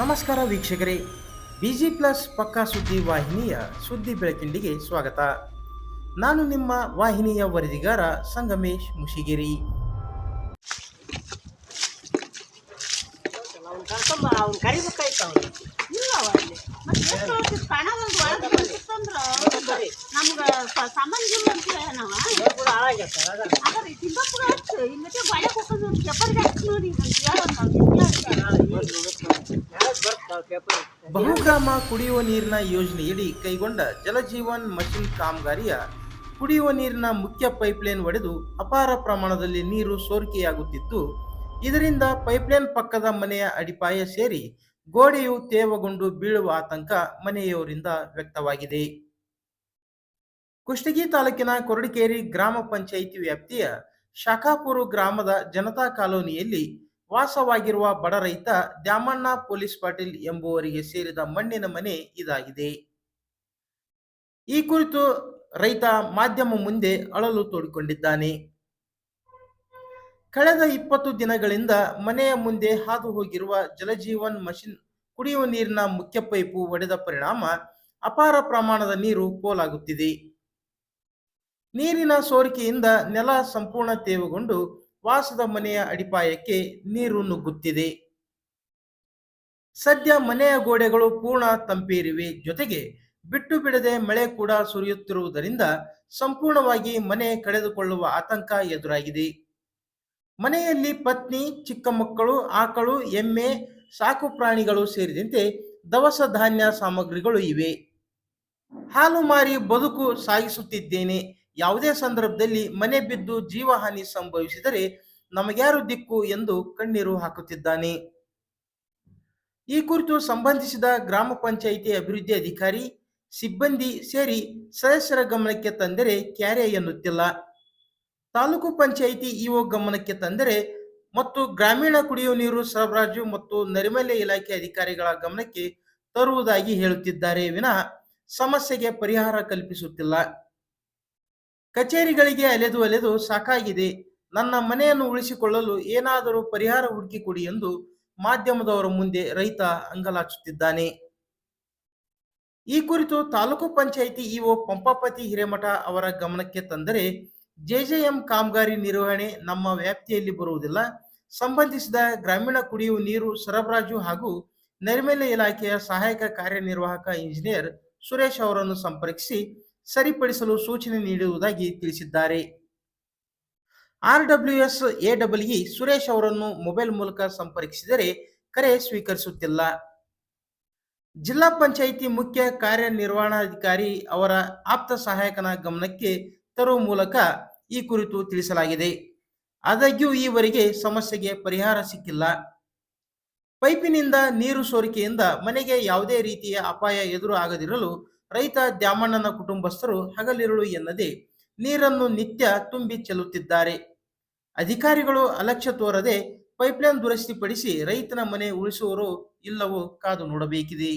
ನಮಸ್ಕಾರ ವೀಕ್ಷಕರೇ. Busy plus ಪಕ್ಕಾ ಸುದ್ದಿ ವಾಹಿನಿಯ ಸುದ್ದಿ ಬೆಳಕಿಂಡಿಗೆ ಸ್ವಾಗತ. ನಾನು ನಿಮ್ಮ ವಾಹಿನಿಯ ವರದಿಗಾರ ಸಂಗಮೇಶ್ ಮುಷಿಗಿರಿ. ಅವ್ನ್ ಕರ್ಕೊಂಬ ಅವ್ನ್ ಕರಿಬೇಕಾಯ್ತು ಅವ್ನು ಇಲ್ಲ ಎಷ್ಟು ಹೋಗ್ತಿತ್ತು ಕಣ ಒಂದು ಒಳಗೆ ಬಂದಿತ್ತಂದ್ರ ನಮ್ಗೆ ಬಹುಗ್ರಾಮ ಕುಡಿಯುವ ನೀರಿನ ಯೋಜನೆಯಡಿ ಕೈಗೊಂಡ ಜಲಜೀವನ್ ಮಷಿನ್ ಕಾಮಗಾರಿಯ ಕುಡಿಯುವ ನೀರಿನ ಮುಖ್ಯ ಪೈಪ್ಲೈನ್ ಒಡೆದು ಅಪಾರ ಪ್ರಮಾಣದಲ್ಲಿ ನೀರು ಸೋರಿಕೆಯಾಗುತ್ತಿತ್ತು. ಇದರಿಂದ ಪೈಪ್ಲೈನ್ ಪಕ್ಕದ ಮನೆಯ ಅಡಿಪಾಯ ಸೇರಿ ಗೋಡೆಯು ತೇವಗೊಂಡು ಬೀಳುವ ಆತಂಕ ಮನೆಯವರಿಂದ ವ್ಯಕ್ತವಾಗಿದೆ. ಕುಷ್ಟಗಿ ತಾಲೂಕಿನ ಕೊರಡಿಕೇರಿ ಗ್ರಾಮ ಪಂಚಾಯಿತಿ ವ್ಯಾಪ್ತಿಯ ಶಾಖಾಪುರ ಗ್ರಾಮದ ಜನತಾ ಕಾಲೋನಿಯಲ್ಲಿ ವಾಸವಾಗಿರುವ ಬಡ ರೈತ ದ್ಯಾಮಣ್ಣ ಪೊಲೀಸ್ ಪಾಟೀಲ್ ಎಂಬುವರಿಗೆ ಸೇರಿದ ಮಣ್ಣಿನ ಮನೆ ಇದಾಗಿದೆ. ಈ ಕುರಿತು ರೈತ ಮಾಧ್ಯಮ ಮುಂದೆ ಅಳಲು ತೋಡಿಕೊಂಡಿದ್ದಾನೆ. ಕಳೆದ ಇಪ್ಪತ್ತು ದಿನಗಳಿಂದ ಮನೆಯ ಮುಂದೆ ಹಾದು ಹೋಗಿರುವ ಜಲಜೀವನ್ ಮಷಿನ್ ಕುಡಿಯುವ ನೀರಿನ ಮುಖ್ಯ ಪೈಪು ಒಡೆದ ಪರಿಣಾಮ ಅಪಾರ ಪ್ರಮಾಣದ ನೀರು ಪೋಲಾಗುತ್ತಿದೆ ನೀರಿನ ಸೋರಿಕೆಯಿಂದ ನೆಲ ಸಂಪೂರ್ಣ ತೇವಗೊಂಡು ವಾಸದ ಮನೆಯ ಅಡಿಪಾಯಕ್ಕೆ ನೀರು ನುಗ್ಗುತ್ತಿದೆ. ಸದ್ಯ ಮನೆಯ ಗೋಡೆಗಳು ಪೂರ್ಣ ತಂಪೇರಿವೆ. ಜೊತೆಗೆ ಬಿಟ್ಟು ಬಿಡದೆ ಮಳೆ ಕೂಡ ಸುರಿಯುತ್ತಿರುವುದರಿಂದ ಸಂಪೂರ್ಣವಾಗಿ ಮನೆ ಕಳೆದುಕೊಳ್ಳುವ ಆತಂಕ ಎದುರಾಗಿದೆ. ಮನೆಯಲ್ಲಿ ಪತ್ನಿ, ಚಿಕ್ಕ ಮಕ್ಕಳು, ಆಕಳು, ಎಮ್ಮೆ, ಸಾಕು ಪ್ರಾಣಿಗಳು ಸೇರಿದಂತೆ ದವಸ ಧಾನ್ಯ ಸಾಮಗ್ರಿಗಳು ಇವೆ. ಹಾಲು ಮಾರಿ ಬದುಕು ಸಾಗಿಸುತ್ತಿದ್ದೇನೆ. ಯಾವುದೇ ಸಂದರ್ಭದಲ್ಲಿ ಮನೆ ಬಿದ್ದು ಜೀವಹಾನಿ ಸಂಭವಿಸಿದರೆ ನಮಗ್ಯಾರು ದಿಕ್ಕು ಎಂದು ಕಣ್ಣೀರು ಹಾಕುತ್ತಿದ್ದಾನೆ. ಈ ಕುರಿತು ಸಂಬಂಧಿಸಿದ ಗ್ರಾಮ ಪಂಚಾಯಿತಿ ಅಭಿವೃದ್ಧಿ ಅಧಿಕಾರಿ, ಸಿಬ್ಬಂದಿ ಸೇರಿ ಸದಸ್ಯರ ಗಮನಕ್ಕೆ ತಂದರೆ ಕ್ಯಾರೆ ಎನ್ನುತ್ತಿಲ್ಲ. ತಾಲೂಕು ಪಂಚಾಯಿತಿ ಇಒ ಗಮನಕ್ಕೆ ತಂದರೆ ಮತ್ತು ಗ್ರಾಮೀಣ ಕುಡಿಯುವ ನೀರು ಸರಬರಾಜು ಮತ್ತು ನೈರ್ಮಲ್ಯ ಇಲಾಖೆ ಅಧಿಕಾರಿಗಳ ಗಮನಕ್ಕೆ ತರುವುದಾಗಿ ಹೇಳುತ್ತಿದ್ದಾರೆ. ವಿನಃ ಸಮಸ್ಯೆಗೆ ಪರಿಹಾರ ಕಲ್ಪಿಸುತ್ತಿಲ್ಲ. ಕಚೇರಿಗಳಿಗೆ ಅಲೆದು ಅಲೆದು ಸಾಕಾಗಿದೆ. ನನ್ನ ಮನೆಯನ್ನು ಉಳಿಸಿಕೊಳ್ಳಲು ಏನಾದರೂ ಪರಿಹಾರ ಹುಡುಕಿಕೊಡಿ ಎಂದು ಮಾಧ್ಯಮದವರ ಮುಂದೆ ರೈತ ಅಂಗಲಾಚುತ್ತಿದ್ದಾನೆ. ಈ ಕುರಿತು ತಾಲೂಕು ಪಂಚಾಯಿತಿ ಇಒ ಪಂಪಾಪತಿ ಹಿರೇಮಠ ಅವರ ಗಮನಕ್ಕೆ ತಂದರೆ ಜೆಜೆಎಂ ಕಾಮಗಾರಿ ನಿರ್ವಹಣೆ ನಮ್ಮ ವ್ಯಾಪ್ತಿಯಲ್ಲಿ ಬರುವುದಿಲ್ಲ. ಸಂಬಂಧಿಸಿದ ಗ್ರಾಮೀಣ ಕುಡಿಯುವ ನೀರು ಸರಬರಾಜು ಹಾಗೂ ನೈರ್ಮಲ್ಯ ಇಲಾಖೆಯ ಸಹಾಯಕ ಕಾರ್ಯನಿರ್ವಾಹಕ ಇಂಜಿನಿಯರ್ ಸುರೇಶ್ ಅವರನ್ನು ಸಂಪರ್ಕಿಸಿ ಸರಿಪಡಿಸಲು ಸೂಚನೆ ನೀಡುವುದಾಗಿ ತಿಳಿಸಿದ್ದಾರೆ. R W S, A Suresh ಅವರನ್ನು ಮೊಬೈಲ್ ಮೂಲಕ ಸಂಪರ್ಕಿಸಿದರೆ ಕರೆ ಸ್ವೀಕರಿಸುತ್ತಿಲ್ಲ. ಜಿಲ್ಲಾ ಪಂಚಾಯಿತಿ ಮುಖ್ಯ ಕಾರ್ಯನಿರ್ವಹಣಾಧಿಕಾರಿ ಅವರ ಆಪ್ತ ಸಹಾಯಕನ ಗಮನಕ್ಕೆ ತರುವ ಮೂಲಕ ಈ ಕುರಿತು ತಿಳಿಸಲಾಗಿದೆ. ಆದಾಗ್ಯೂ ಈವರೆಗೆ ಸಮಸ್ಯೆಗೆ ಪರಿಹಾರ ಸಿಕ್ಕಿಲ್ಲ. ಪೈಪಿನಿಂದ ನೀರು ಸೋರಿಕೆಯಿಂದ ಮನೆಗೆ ಯಾವುದೇ ರೀತಿಯ ಅಪಾಯ ಎದುರು ಆಗದಿರಲು ರೈತ ದ್ಯಾಮಣ್ಣನ ಕುಟುಂಬಸ್ಥರು ಹಗಲಿರುಳು ಎನ್ನದೆ ನೀರನ್ನು ನಿತ್ಯ ತುಂಬಿ ಚೆಲ್ಲುತ್ತಿದ್ದಾರೆ. ಅಧಿಕಾರಿಗಳು ಅಲಕ್ಷ್ಯ ತೋರದೆ ಪೈಪ್ಲೈನ್ ದುರಸ್ತಿಪಡಿಸಿ ರೈತನ ಮನೆ ಉಳಿಸುವರೋ ಇಲ್ಲವೋ ಕಾದು ನೋಡಬೇಕಿದೆ.